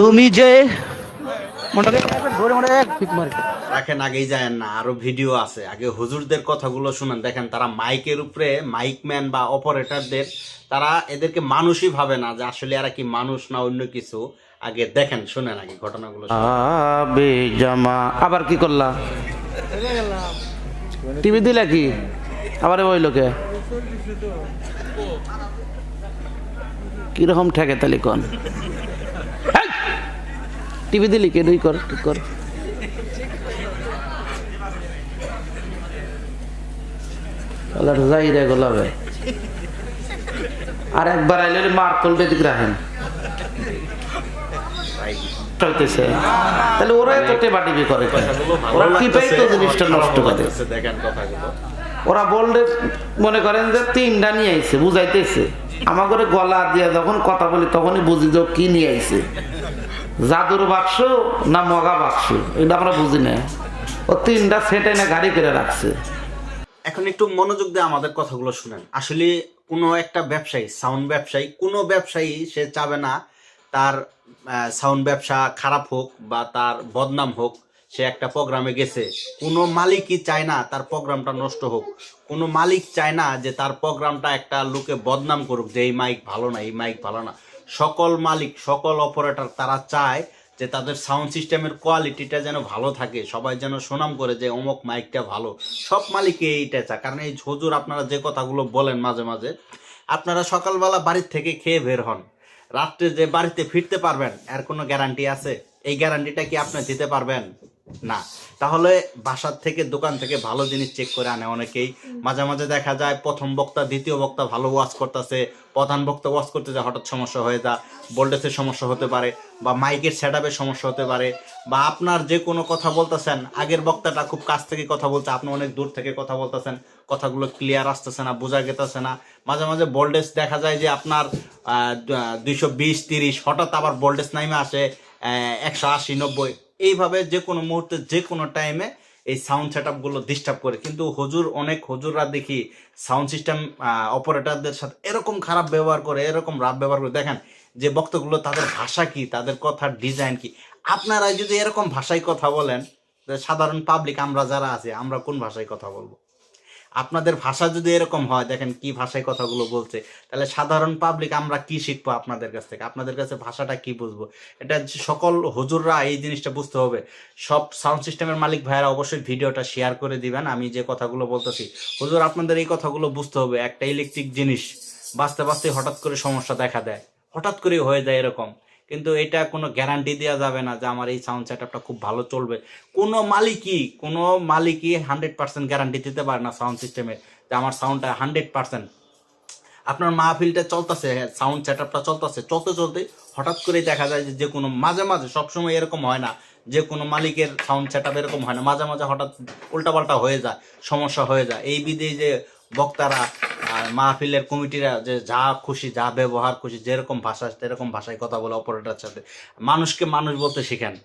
তুমি যে রাখেন আগেই যায় না আরও ভিডিও আছে। আগে হুজুরদের কথাগুলো শুনেন। দেখেন তারা মাইকের উপরে মাইকম্যান বা অপারেটরদের তারা এদেরকে মানুষই ভাবে না যে আসলে এরা কি মানুষ না অন্য কিছু। আগে দেখেন শুনেন আগে ঘটনাগুলো আবে জামা। আবার কি করলা? টিভি দিলা কি? আবার ওই লোকে কীরকম ঠেকে তালি কোন? টিভি দিলি কে? দুই কর ঠিক কর। যাই রে গোলাবে আর একবার আইলে মার তুলবে দিক রাখেন তাহলে ওরা এত করে ওরা তো জিনিসটা নষ্ট করে। ওরা বললে মনে করেন যে তিনটা নিয়ে আইছে, বুঝাইতেছে। আমার করে গলা দিয়ে যখন কথা বলি, তখনই বুঝি যে কি নিয়ে আইছে। জাদুর বাক্স না মগা বাক্স? এটা আমরা বুঝি না। ও তিনটা সেটে না গাড়ি করে রাখছে। এখন একটু মনোযোগ দিয়ে আমাদের কথাগুলো শুনেন। আসলে কোনো একটা ব্যবসায়ী, সাউন্ড ব্যবসায়ী, কোনো ব্যবসায়ী সে চাবে না তার সাউন্ড ব্যবসা খারাপ হোক বা তার বদনাম হোক। সে একটা প্রোগ্রামে গেছে। কোনো মালিকই চায় না তার প্রোগ্রামটা নষ্ট হোক। কোনো মালিক চায় না যে তার প্রোগ্রামটা একটা লোকে বদনাম করুক যে, এই মাইক ভালো না, এই মাইক ভালো না। সকল মালিক, সকল অপারেটর তারা চায় যে তাদের সাউন্ড সিস্টেমের কোয়ালিটিটা যেন ভালো থাকে। সবাই যেন সুনাম করে যে, অমুক মাইকটা ভালো। সব মালিকই এইটা চায়। কারণ এই হুজুর আপনারা যে কথাগুলো বলেন মাঝে মাঝে, আপনারা সকালবেলা বাড়ির থেকে খেয়ে বের হন। রাত্রে যে বাড়িতে ফিরতে পারবেন, এর কোনো গ্যারান্টি আছে? এই গ্যারান্টিটা কি আপনি দিতে পারবেন? না। তাহলে বাসার থেকে দোকান থেকে ভালো জিনিস চেক করে আনে অনেকেই। মাঝে মাঝে দেখা যায় প্রথম বক্তা দ্বিতীয় বক্তা ভালো ওয়াশ করতেছে প্রধান বক্তা ওয়াশ করতে যায় হঠাৎ সমস্যা হয়ে যা ভোল্টেজের সমস্যা হতে পারে বা মাইকের সেটআপের সমস্যা হতে পারে বা আপনার যে কোনো কথা বলতেছেন আগের বক্তাটা খুব কাছ থেকে কথা বলছে আপনি অনেক দূর থেকে কথা বলতেছেন কথাগুলো ক্লিয়ার আসতেছে না বোঝা গেতেছে না। মাঝে মাঝে ভোল্টেজ দেখা যায় যে আপনার দুইশো বিশ তিরিশ হঠাৎ আবার ভোল্টেজ নাইমে আসে একশো আশি নব্বই। এইভাবে যে কোনো মুহূর্তে যে কোনো টাইমে এই সাউন্ড সেট আপগুলো ডিস্টার্ব করে। কিন্তু হজুর অনেক হজুররা দেখি সাউন্ড সিস্টেম অপারেটারদের সাথে এরকম খারাপ ব্যবহার করে, এরকম রাব ব্যবহার করে। দেখেন যে বক্তগুলো তাদের ভাষা কি, তাদের কথার ডিজাইন কি? আপনারা যদি এরকম ভাষায় কথা বলেন সাধারণ পাবলিক আমরা যারা আছি, আমরা কোন ভাষায় কথা বলব? আপনাদের ভাষা যদি এরকম হয়, দেখেন কি ভাষায় কথাগুলো বলছে, তাহলে সাধারণ পাবলিক আমরা কি শিখব আপনাদের কাছ থেকে? আপনাদের কাছে ভাষাটা কি বুঝব? এটা সকল হুজুররা এই জিনিসটা বুঝতে হবে। সব সাউন্ড সিস্টেমের মালিক ভাইয়েরা অবশ্যই ভিডিওটা শেয়ার করে দিবেন। আমি যে কথাগুলো বলতেছি, হুজুর আপনাদের এই কথাগুলো বুঝতে হবে। একটা ইলেকট্রিক জিনিস বাঁচতে বাঁচতে হঠাৎ করে সমস্যা দেখা দেয়। হঠাৎ করে হয়ে যায় এরকম। কিন্তু এটা কোনো গ্যারান্টি দেওয়া যাবে না যে আমার এই সাউন্ড সেটআপটা খুব ভালো চলবে। কোনো মালিকই কোনো মালিকই হান্ড্রেড পার্সেন্ট গ্যারান্টি দিতে পারে না সাউন্ড সিস্টেমে যে আমার সাউন্ডটা হান্ড্রেড পার্সেন্ট আপনার মাহফিলটা চলতেছে সাউন্ড সেটআপটা চলতেছে, চলতে চলতে হঠাৎ করেই দেখা যায় যে যে কোনো মাঝে মাঝে, সবসময় এরকম হয় না যে কোনো মালিকের সাউন্ড সেটআপ এরকম হয় না। মাঝে মাঝে হঠাৎ উল্টাপাল্টা হয়ে যায়, সমস্যা হয়ে যায়। এই বিধে যে বক্তারা মাহফিলের কমিটিরা যে যা খুশি, যা ব্যবহার খুশি, যেরকম ভাষা, সেরকম ভাষায় কথা বলে অপারেটার সাথে। মানুষকে মানুষ বলতে শিখেন।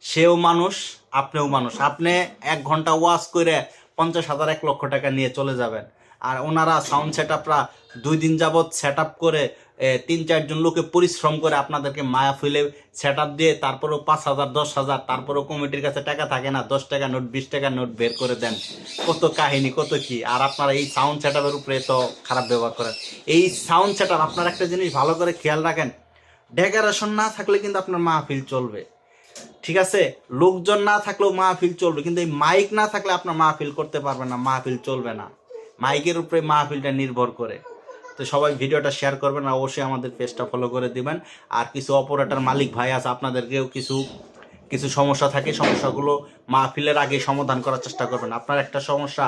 সেও মানুষ, আপনিও মানুষ। আপনি এক ঘণ্টা ওয়াশ করে পঞ্চাশ হাজার, এক লক্ষ টাকা নিয়ে চলে যাবেন। আর ওনারা সাউন্ড সেট আপরা দুই দিন যাবৎ সেট আপ করে তিন চারজন লোকে পরিশ্রম করে আপনাদেরকে মায়া ফেলে সেট আপ দিয়ে তারপরেও পাঁচ হাজার, দশ হাজার, তারপরেও কমিটির কাছে টাকা থাকে না, দশ টাকা নোট, বিশ টাকা নোট বের করে দেন। কত কাহিনী, কত কি? আর আপনারা এই সাউন্ড সেট আপের উপরে তো খারাপ ব্যবহার করেন। এই সাউন্ড সেট আপ আপনার একটা জিনিস ভালো করে খেয়াল রাখেন ডেকারেশন না থাকলে কিন্তু আপনার মাহফিল চলবে। ঠিক আছে? লোকজন না থাকলেও মাহফিল চলবে, কিন্তু এই মাইক না থাকলে আপনার মাহফিল করতে পারবে না, মাহফিল চলবে না। মাইকের উপরে মাহফিলটা নির্ভর করে। তো সবাই ভিডিওটা শেয়ার করবেন, আর অবশ্যই আমাদের পেজটা ফলো করে দিবেন। আর কিছু অপারেটার মালিক ভাই আছে, আপনাদেরকেও কিছু কিছু সমস্যা থাকে, সমস্যাগুলো মাহফিলের আগে সমাধান করার চেষ্টা করবেন। আপনার একটা সমস্যা,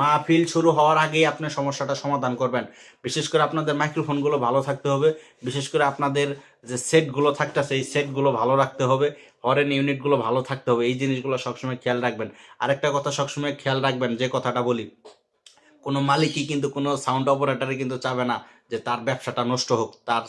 মাহফিল শুরু হওয়ার আগেই আপনি সমস্যাটা সমাধান করবেন। বিশেষ করে আপনাদের মাইক্রোফোনগুলো ভালো থাকতে হবে। বিশেষ করে আপনাদের যে সেটগুলো থাকতেছে, এই সেটগুলো ভালো রাখতে হবে। হরেন ইউনিটগুলো ভালো থাকতে হবে। এই জিনিসগুলো সবসময় খেয়াল রাখবেন। আরেকটা কথা সবসময় খেয়াল রাখবেন, যে কথাটা বলি। কোনো মালিকই কিন্তু কোনো সাউন্ড অপারেটরে কিন্তু চাবে না যে তার ব্যবসাটা নষ্ট হোক, তার